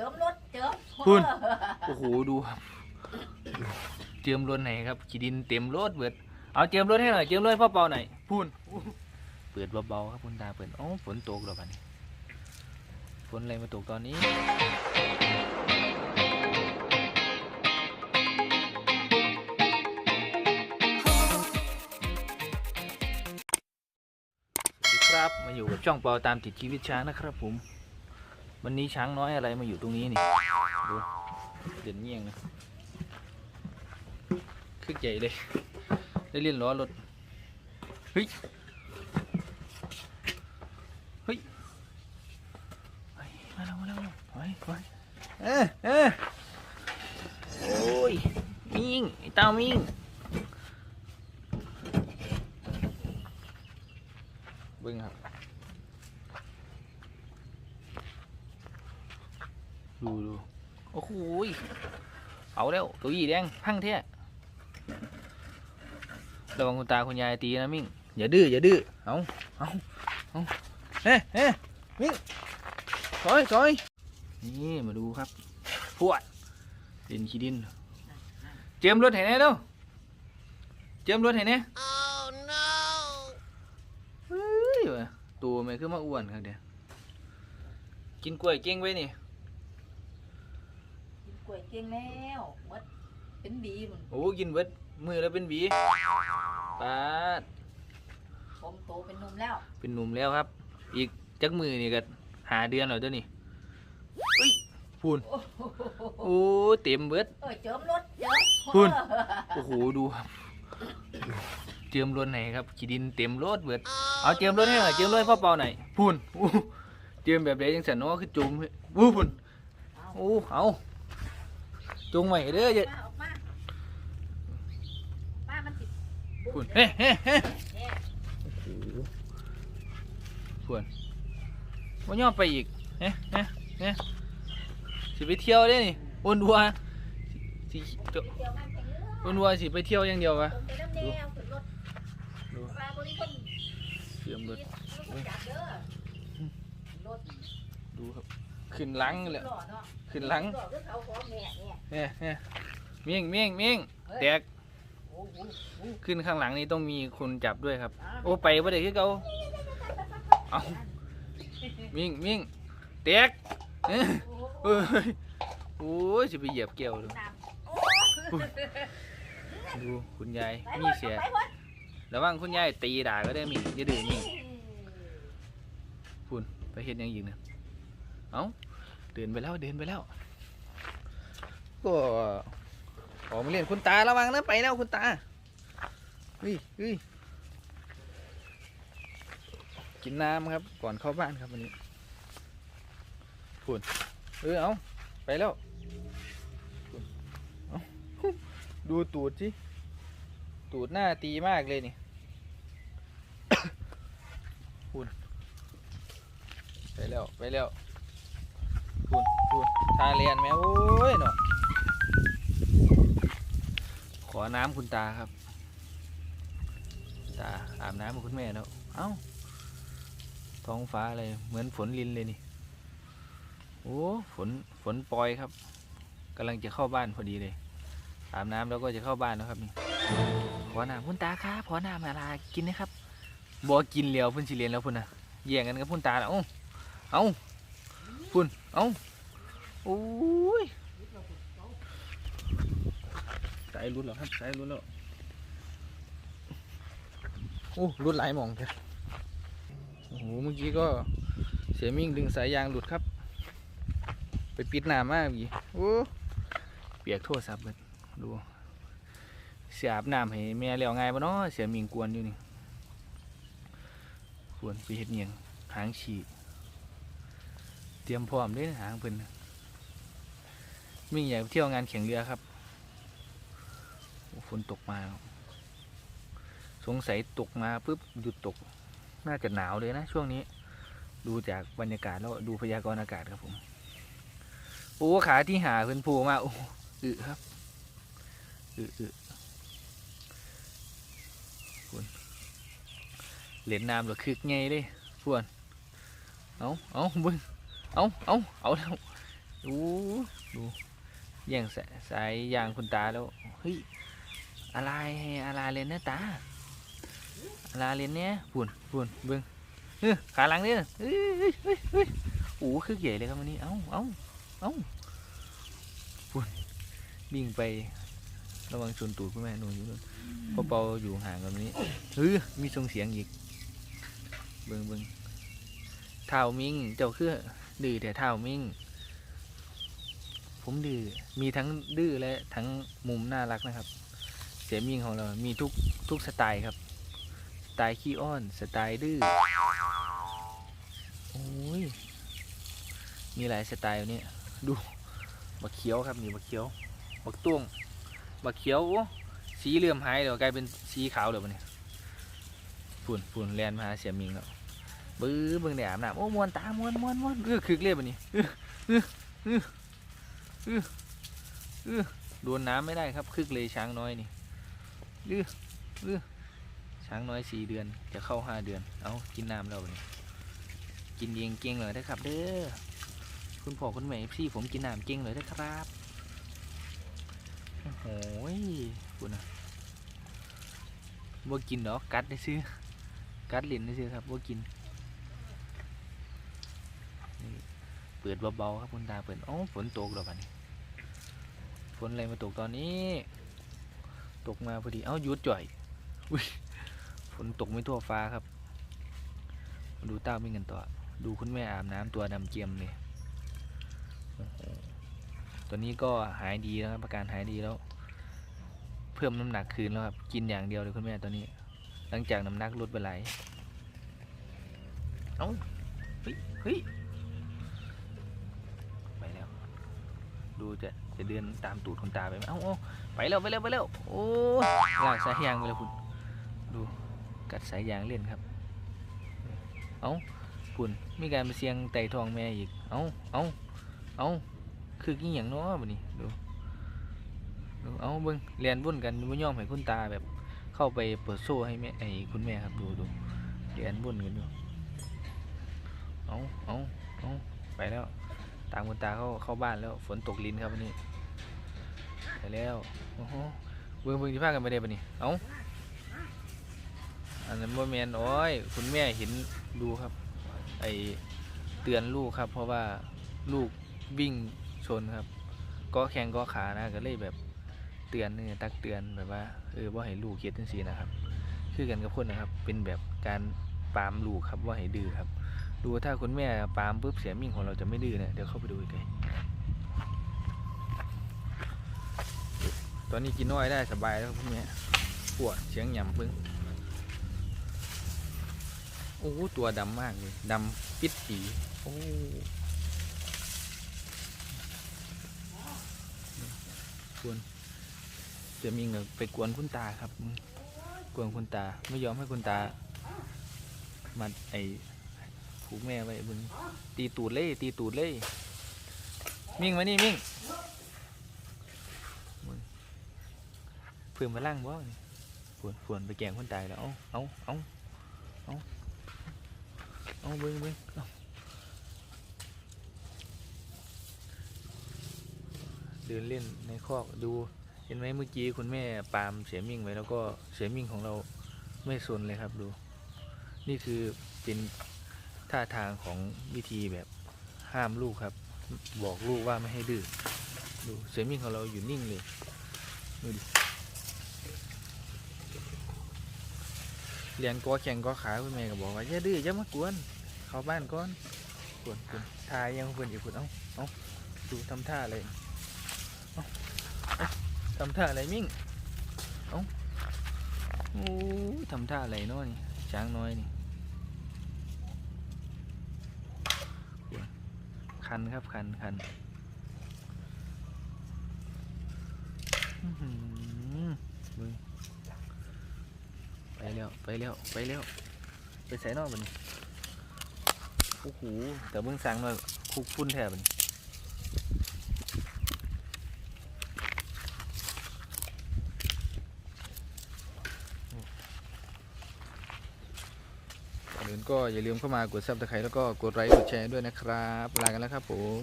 จิมรถเจิมคุณโอ้โหดูครับเจิมรถไหนครับขีดินเต็มรถเบิดเอาเจิมรถให้หน่อยเจิมรถให้พ่อเปาหน่อยพูนเปิดเบาๆครับคุณตาเปิดโอ้ฝนตกแล้วกันนี่ฝนอะไรมาตกตอนนี้สวัสดีครับมาอยู่กับช่องเปาตามติดชีวิตช้างนะครับผม วันนี้ช้างน้อยอะไรมาอยู่ตรงนี้นี่ดูเด่นเงี้ยงนะคึกใหญ่เลย ได้เล่นล้อรถเฮ้ยเฮ้ยมาแล้วมาแล้วมาแล้วไปไปเออเออโอ้ยมิงไอ้ตามิงเบิ้งครับ ดูดูโอ้โหยเอาแล้วตัวยีแดงพังเท่ระวังคุณตาคุณยายตีนะมิ่งอย่าดื้ออย่าดื้อเอาเอาเอาเฮ้เฮ้มิ่งถอยถอยนี่มาดูครับพวดดินขี้ดิน เจิมรถเห็นไหมเด้อเจิมรถเห็นไหม oh no เฮ้ยตัวมันขึ้นมาอ้วนครับเดี๋ยวกินกล้วยเก่งไว้นี่ ล้วยเก่งแล้วหมดเป็นบีมันโอ้กินเบิดมือแล้วเป็นบีปาดผมโตเป็นหนุ่มแล้วเป็นหนุ่มแล้วครับ อีกจักมือนี่ก็หาเดือนแล้วเด้อนี่เฮ้ยพูนโอ้โหโอ้เต็มเบิด เออเจิมรถเจิมคุณ โอ้โหดูครับเจิมรถไหนครับขีดินเต็มรถเบิดเอาเจิมรถให้หน่อยเจิมรถให้พ่อเปาหน่อยพูนอู้เจิมแบบไหนยังสันเนาะคือจุ่มอู้พูนโอ้เอา จุงใหม่เด้ออย่ามาออกมาป้ามันติดพูนเฮ้เฮ้เฮ้เนี่ยพูนว่าย่อไปอีกเฮ้เฮ้เฮ้สิไปเที่ยวได้นี่อ้วนวัวสิจะเดี๋ยวมันแต่งเรื่องอ้วนวัวสิไปเที่ยวอย่างเดียววะผมไปน้ำแนวขึ้นรถดูปลาบริคนเจิมรถรถจับเด้อรถดูครับ ขึ้นหลังเลยหล่อเนาะขึ้นหลังหล่อคือเขาของแม่เนี่ยเนี่ยเนี่ยเมี่ยงเมี่ยงเมี่ยงแตกโอ้โหโอ้โหขึ้นข้างหลังนี่ต้องมีคนจับด้วยครับอ่าโอ้ไปว่าเด็กคือเขาเอาเมิ่งเมิ่งแตกเอ้ยโอ้โหเอ้ยโอ้ยจะไปเหยียบแก้วเลยน้ำโอ้ดูคุณยายไปมีหมดเสียไปหมดระวังคุณยายตีด่าก็ได้มิ่งอย่าดื้อมิ่งคุณไปเห็นยังยิงนะ เอ้าเดินไปแล้วเดินไปแล้ว ก็ออกมาเล่นคุณตาระวังนะไปแล้วคุณตาเฮ้ยเฮ้ยกินน้ำครับ ก่อนเข้าบ้านครับวันนี้พูนเออเอาไปแล้วดูตูดสิตูดหน้าตีมากเลยนี่พูนไปแล้ว ไปแล้ว พูนพูนทาเรียนไหมโอ้ยเนาะขอน้ำคุณตาครับ ตาอาบน้ำกับคุณแม่แล้วเอ้า ท้องฟ้าอะไรเหมือนฝนลินเลยนี่ โอ้ ฝน ฝนปล่อยครับกำลังจะเข้าบ้านพอดีเลย อาบน้ำแล้วก็จะเข้าบ้านแล้วครับนี่ขอน้ำคุณตาครับขอน้ำอะไรกินนะครับบอกินแล้วพุ่นสิเรียนแล้วพุ่นนะแย่งกันกับพุ่นตาแล้วเอ้าเอ้า พุ่นเอ้าโอ้ยสายรุดแล้วครับสายรุดแล้วโอ้รุดหลายหมองแค่โอ้โหเมื่อกี้ก็เสียมิ่งดึงสายยางหลุดครับ ไปปิดหน้ามากพี่โอ้เปียกโทษศัพท์เลยดูเสียบน้ำให้แม่แล้วไงบ่เนาะเสียมิงกวนอยู่นี่กวนไปเฮ็ดเนียงหางฉีกเต รียมพร้อมด้วยหางเพิ่นน่ะมิ่งอยากไปเที่ยวงานแข่งเรือครับฝนตกมา สงสัยตกมาปุ๊บหยุดตก น่าจะหนาวเลยนะ ช่วงนี้ ดูจากบรรยากาศแล้วดูพยากรณ์อากาศครับผมโอ้ขาที่หาเพิ่นผล่มาโอ้อึครับอึอึคุณเหรียญน้ำหรือคึกไงเลยพวนเอาเอาบึ้ง เอาเอาเอาแล้วดูดูแย่งสายยางคุณตาแล้วเฮ้ยอะไรอะไรเลยนะตาอะไรเลยเนี่ยปุ่นปุ่นเบิ้งเฮ้ยขาหลังเนี่ยเฮ้ยเฮ้ยเฮ้ยเฮ้ยโอ้คือใหญ่เลยครับวันนี้เอ้าเอ้าเอ้าปุ่นวิ่งไประวังชนตูดคุณแม่หนูอยู่นู่นพ่อเปาอยู่ห่างกันนี้เฮ้ยมีส่งเสียงอีก เบิ้งเบิ้งเท้ามิงเจ้าคือ ดื้อแต่เท้ามิงผมดื้อมีทั้งดื้อและทั้งมุมน่ารักนะครับ เสียมิงของเรา มีทุกทุกสไตล์ครับ สไตล์ขี้อ้อน สไตล์ดื้อโอ้ยมีหลายสไตล์เนี่ยดูบักเขียวครับนี่บักเขียวบักต้วงบักเขียวสีเหลื่อมหายเดี๋ยวกลายเป็นสีขาวเดี๋ยวมันเนี่ยฝุ่นฝุ่นแลนมาหาเสียมิงแล้ว บื้อเบิ่งได้อาบน้ำโอ้มวนตามวนมวนมวนเออคึกเรียบอันนี้เออเออเออโดนน้ำไม่ได้ครับคึกเลยช้างน้อยนี่ลือลือช้างน้อยสี่เดือนจะเข้าห้าเดือน เอากินน้ำแล้วนี่กินเองเก่งเลยนะครับ เด้อคุณพ่อคุณแม่พี่ผมกินน้ำเก่งเลยนะครับโอ้โหยคุณนะว่ากินดอกกัดได้ซื้อกัดลิ้นได้ซื้อครับว่ากิน เปิดเบาๆครับคุณตาเปิดโอ้ฝนตกแล้วบัดนี้ฝนอะไรมาตกตอนนี้ ตกมาพอดีเอ้ายุดจ่อยอุ้ยฝนตกไม่ทั่วฟ้าครับ ดูเต้าไมิ่งกันต่อดูคุณแม่อาบน้ำตัวดำเจียมเลยตัวนี้ก็หายดีแล้วครับอาการหายดีแล้ว เพิ่มน้ำหนักคืนแล้วครับกินอย่างเดียวเลยคุณแม่ตอนนี้ หลังจากน้ำหนักลดไปหลายเอ้าเฮ้ยเฮ้ย ไปแล้ว ดูจะจะเดินตามตูดคุณตาไปไหมเอ้าเอ้าไปแล้วไปแล้วไปแล้วโอ้ลากสายยางไปแล้วคุณ ดูกัดสายยางเล่นครับ เอ้าคุณมีการไปเสียงไต่ทองแม่อีก เอ้าเอ้าเอ้าคือกี่อย่างเนาะบัดนี้ดูดูเอ้าเบิ้งเรียนวุ่นกันไม่ย่อมให้คุณตาแบบ เข้าไปเปิดโซ่ให้แม่ไอ้คุณแม่ครับดูดูเรียนวุ่นกันดู เอ้าเอ้าเอ้าไปแล้ว ตามคุณตาเข้าเข้าบ้านแล้วฝนตกลิ้นครับวันนี้ไปแล้วโอ้โหเบิ่งเบิ่งที่พากันไปได้ปะนี่เอ้าอันนั้นบ่แมนโอ้ยคุณแม่เห็นดูครับ ไอเตือนลูกครับ เพราะว่าลูกวิ่งชนครับ ก็แข้งก็ขานะก็เลยแบบเตือนเนี่ยตักเตือนแบบว่าเออว่าให้ลูกเคียดจังซี่นะครับ คือกันกับคนนะครับ เป็นแบบการปามลูกครับว่าให้ดื้อครับ ดูถ้าคุณแม่ปามปุ๊บเสียมิ่งของเราจะไม่ดื้อนะเดี๋ยวเข้าไปดูอีกันตอนนี้กินน้อยได้สบายแล้วคุณแม่ปวดเสียงหยำปึ้งโอ้ตัวดำมากเลยดำปิดปีโอ้กวนเสียมิ่งก็ไปกวนคุณตาครับ กวนคุณตาไม่ยอมให้คุณตามาไอ ผูกแม่ไว้บึงตีตูดเลยตีตูดเลยมิ่งมานี่มิ่งเพื่อนมาล่างบ่นี่ฝวนฝวนไปแกงคนตายแล้ว เอาเอาเอาเอาเอาเบิ้งเบิ้งเดินเล่นในคอกดู เห็นไหมเมื่อกี้คุณแม่ปามเสียมิ่งไว้แล้วก็เสียมิ่งของเราไม่สนเลยครับดู นี่คือเป็น ท่าทางของวิธีแบบห้ามลูกครับ บอกลูกว่าไม่ให้ดื้อดูเสือมิ่งของเราอยู่นิ่งเลยดูดิเรียนกอแข่งกอขาคุณแม่ก็บอกว่าอย่าดื้ออย่ามากวน เข้าบ้านก่อนกวนกวนทายยังเพื่อนอยู่คุณเอ้าเอ้าดูทำท่าอะไรเอ้าทำท่าอะไรมิ่งเอ้าโอ้ทำท่าอะไรนาะนี่ช้างน้อยนี่ คันครับคันคันมึงไปแล้วไปแล้วไปแล้วไปใส่นอกมันโอ้โหแต่เบิ่งสั่งหน่อยคุกฟุ้นแทบมัน ก็อย่าลืมเข้ามากดซับสไครต์แล้วก็กดไลค์กดแชร์ด้วยนะครับ ลากันแล้วครับผม